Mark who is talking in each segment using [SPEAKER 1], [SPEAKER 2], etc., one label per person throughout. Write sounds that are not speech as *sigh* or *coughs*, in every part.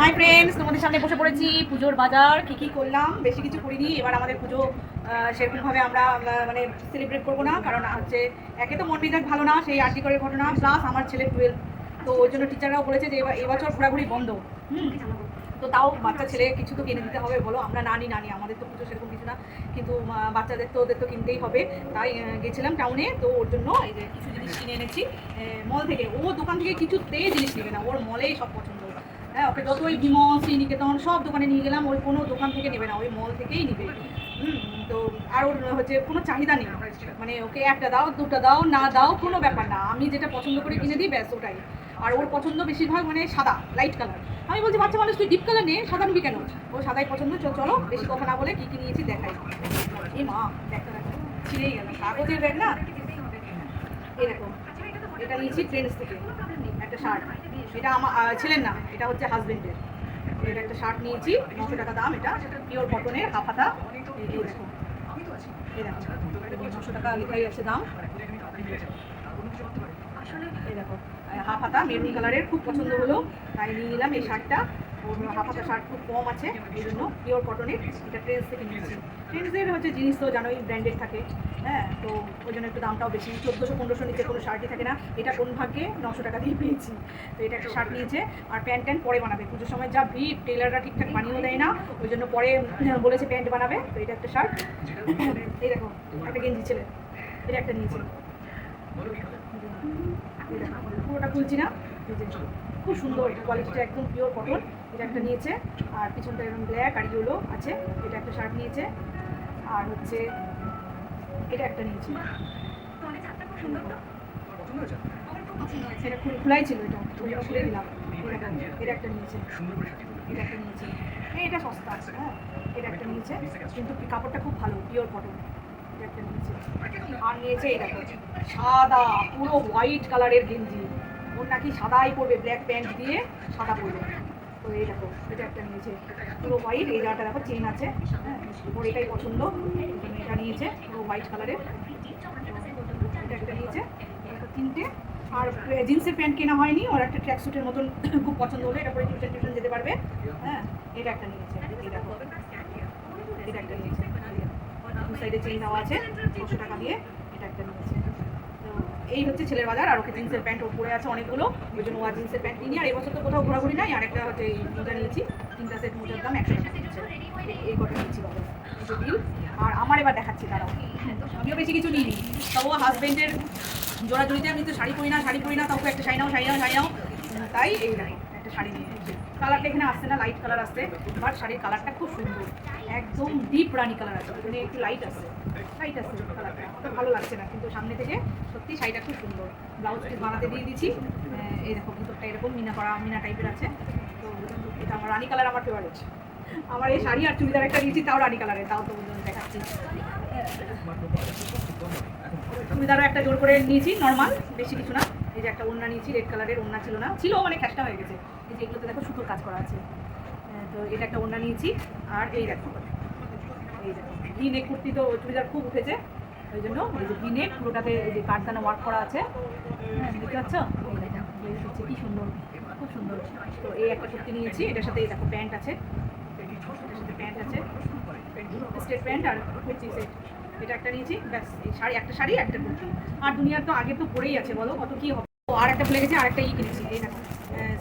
[SPEAKER 1] Hi friends তোমাদের সামনে বসে পড়েছি পুজোর বাজার। কি কি করলাম? বেশি কিছু করিনি। এবার আমাদের পুজো সেরকমভাবে আমরা মানে সেলিব্রেট করব না। কারণ হচ্ছে একে তো মন মেজাজ ভালো না, সেই আর্টি করে ঘটনা প্লাস আমার ছেলে টুয়েলভ তো ওই জন্য টিচাররাও বলেছে যে, এবার, এবছর ঘোরাঘুরি বন্ধ। হুম? তো তাও বাচ্চা ছেলে কিছু তো কিনে দিতে হবে। বলো, আমরা নানি নানি আমাদের তো পুজো সেরকম কিছু না। কিন্তু বাচ্চাদের তো, ওদের তো কিনতেই হবে। তাই গেছিলাম টাউনে তো ওর জন্য এই যে কিছু জিনিস কিনে এনেছি। মল থেকে। ও দোকান থেকে কিছুতেই জিনিস নেবে না। ওর মলেই সব পছন্দ। হ্যাঁ ওকে যত ওই বিমল শ্রীনিকেতন সব দোকানে নিয়ে গেলাম, ওই কোনো দোকান থেকে নেবে না, ওই মল থেকেই নেবে। তো আর ওর হচ্ছে কোনো চাহিদা নেই। মানে ওকে একটা দাও, দুটো দাও, না দাও, কোনো ব্যাপার না। আমি যেটা পছন্দ করে কিনে দিই, ব্যাস ওটাই। আর ওর পছন্দ বেশিরভাগ মানে সাদা লাইট কালার আমি বলছি, বাচ্চা মানুষ, তুই ডিপ কালার নে, সাদা নিবি কেন? ও, সাদাই পছন্দ, চলো বেশি কথা না বলে কী কী নিয়েছি দেখাই। এই মা ব্যাগটা দেখো ছিঁড়েই গেল। কাগজের ব্যাগ না? এরকম, এটা নিয়েছি ট্রেন্ডস থেকে। একটা শার্ট এটা আমার ছেলের না এটা হচ্ছে হাজবেন্ডের এটা একটা শার্ট নিয়েছি নশো টাকা দাম এটা। পিওর কটনের হাফাতা। নশো টাকা লেখাই আছে দাম। এই দেখো হাফ মেরুন কালারের, খুব পছন্দ হলো। তাই নিয়ে নিলাম এই শার্টটা হাফ শার্ট খুব কম আছে, এই জন্য পিওর কটনের এটা ট্রেন্স থেকে নিয়েছি। হচ্ছে জিনিস তো জানোই ব্র্যান্ডেড থাকে হ্যাঁ তো ওই জন্য একটু দামটাও বেশি। চোদ্দোশো, পনেরোশো নিচে কোনো শার্টই থাকে না, এটা কোন ভাগ্যে? নশো টাকা দিয়ে পেয়েছি। তো এটা একটা শার্ট নিয়েছে, আর প্যান্ট ট্যান্ট পরে বানাবে। পুজোর সময় যা ভিড় টেলাররা ঠিকঠাক বানিয়েও দেয় না, ওই জন্য পরে বলেছে প্যান্ট বানাবে, তো এটা একটা শার্ট। এই দেখো, একটা গেঞ্জি ছেলে, এটা একটা নিয়েছে। পুরোটা খুলছি না। খুব সুন্দর কোয়ালিটিটা একদম পিওর কটন এটা একটা নিয়েছে। আর পিছনটা এরকম ব্ল্যাক আর ইয়েলো আছে এটা একটা শার্ট নিয়েছে। আর হচ্ছে এটা একটা নিয়েছে। এটা খুলে খোলাই ছিল এটা খুলে দিলাম। এটা এটা একটা নিয়েছে। এটা একটা নিয়েছে। এটা সস্তা আছে হ্যাঁ এটা একটা নিয়েছে। কিন্তু কাপড়টা খুব ভালো পিওর কটন এটা একটা নিয়েছে। আর নিয়েছে দেখো সাদা পুরো হোয়াইট কালারের গেঞ্জি। ওর নাকি সাদাই পরবে ব্ল্যাক প্যান্ট দিয়ে সাদা পরবে। তো এই দেখো, এটা একটা নিয়েছে। পুরো হোয়াইট এই জায়গাটা দেখো চেন আছে। হ্যাঁ ওর এটাই পছন্দ। এটা নিয়েছে, পুরো হোয়াইট কালারের এটা একটা নিয়েছে তিনটে। আর জিন্সের প্যান্ট কেনা হয়নি, ওর একটা ট্র্যাক স্যুটের মতন *coughs* খুব পছন্দ হলো এটা পরে টিউশন টিউশন যেতে পারবে। হ্যাঁ এটা একটা নিয়েছে, এই দেখো। এটা একটা নিয়েছে। দু সাইডে চেইন দেওয়া আছে, ছশো টাকা দিয়ে এটা একটা নিয়েছে। এই হচ্ছে ছেলের বাজার, আর ওকে জিন্সের প্যান্ট ওর পরে আছে অনেকগুলো। ওই জন্য ও আর জিন্সের প্যান্ট কিনি, আর এবছর তো কোথাও ঘোরাঘুরি নাই, আর একটা হচ্ছে এই মোজা নিয়েছি, তিনটা সেট মোজার দাম একশো এই- কটা নিয়েছি বাবা বিল আর আমার এবার দেখাচ্ছি, দাঁড়াও। আমিও বেশি কিছু নিইনি তবু হাজবেন্ডের জোড়াজুড়িতে আমি তো শাড়ি পরি না, শাড়ি পরি না, তাও একটা শাড়ি নাও শাড়ি নাও শাড়ি নাও। তাই এই দেখো, একটা শাড়ি নিয়ে কালারটা এখানে আসছে না লাইট কালার আসছে বাট শাড়ির কালারটা খুব সুন্দর, একদম ডিপ রানি কালার আছে মানে একটু লাইট আছে। অত ভালো লাগছে না কিন্তু সামনে থেকে সত্যি শাড়িটা খুব সুন্দর। ব্লাউজ পিস বানাতে দিয়ে আহ, এই দেখো ভিতরটা এরকম মিনা করা মিনা টাইপের আছে। তো এটা আমার রানি কালার আমার ফেভারিট আমার এই শাড়ি আর চুড়িদার একটা নিয়েছি তাও রানি কালারের তাও তো দেখাচ্ছি। চুড়িদারও একটা জোর করে নিয়েছি নর্মাল বেশি কিছু না। এই যে একটা ওড়না নিয়েছি রেড কালারের ওড়না ছিল না। ছিল মানে খ্যাসটা হয়ে গেছে। এই যে এগুলোতে দেখো সুতোর কাজ করা আছে। তো এটা একটা ওড়না নিয়েছি। আর এই দেখো। এই দেখো। ভি কুর্তি তো চুড়িদার খুব উঠেছে। ওই জন্য এই যে ভি পুরোটাতে এই যে কাঠদানা ওয়ার্ক করা আছে। হ্যাঁ দেখতে পাচ্ছ? কি সুন্দর, খুব সুন্দর। তো এই একটা কুর্তি নিয়েছি, এটার সাথে এই দেখো প্যান্ট আছে। এটার সাথে প্যান্ট আছে। স্টেট প্যান্ট আর কুর্তি সেট। এটা একটা নিয়েছি, ব্যাস শাড়ি, একটা শাড়ি, একটা কুর্তি। আর দুনিয়ার তো আগে তো পরেই আছে, বলো, কত কি হবে? ও, আর একটা ভুলে আর একটা ই কিনেছি এই দেখো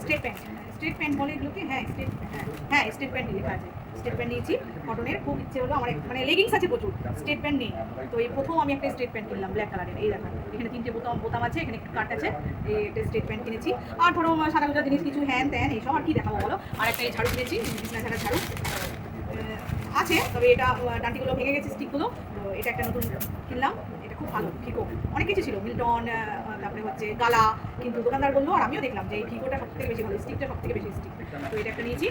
[SPEAKER 1] স্টেট প্যান্ট স্টেট প্যান্ট বলে এগুলোকে হ্যাঁ স্টেট হ্যাঁ স্টেট প্যান্ট লেখা আছে। স্টেট প্যান্ট নিয়েছি কটনের খুব ইচ্ছে হলো আমার মানে লেগিংস আছে প্রচুর স্টেট প্যান্ট নেই। তো এই প্রথম আমি একটা স্টেট প্যান্ট কিনলাম ব্ল্যাক কালারের এই দেখো। এখানে তিনটে বোতাম বোতাম আছে এখানে একটু কাট আছে এই একটা স্টেট প্যান্ট কিনেছি। আর ধরো সাদা জিনিস কিছু হ্যান ত্যান এইসব আর কি দেখাবো বলো? আর একটা এই ঝাড়ু কিনেছি বিছনা ঝাড়া ঝাড়ু। আছে, তবে এটা ডান্টিগুলো ভেঙে গেছে স্টিকগুলো। তো এটা একটা নতুন কিনলাম, এটা খুব ভালো ফিকো অনেক কিছু ছিল মিল্টন তারপরে হচ্ছে গালা কিন্তু দোকানদার বলল, আর আমিও দেখলাম যে এই ফিকোটা সব থেকে বেশি ভালো, স্টিকটা সব থেকে বেশি স্টিক। তো এটা একটা নিয়েছি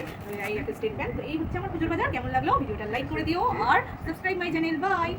[SPEAKER 1] এই একটা স্টেট ব্যাংক। তো এই হচ্ছে আমার পুজোর বাজার, কেমন লাগল? ভিডিওটা লাইক করে দিও, আর সাবস্ক্রাইব মাই চ্যানেল, বাই।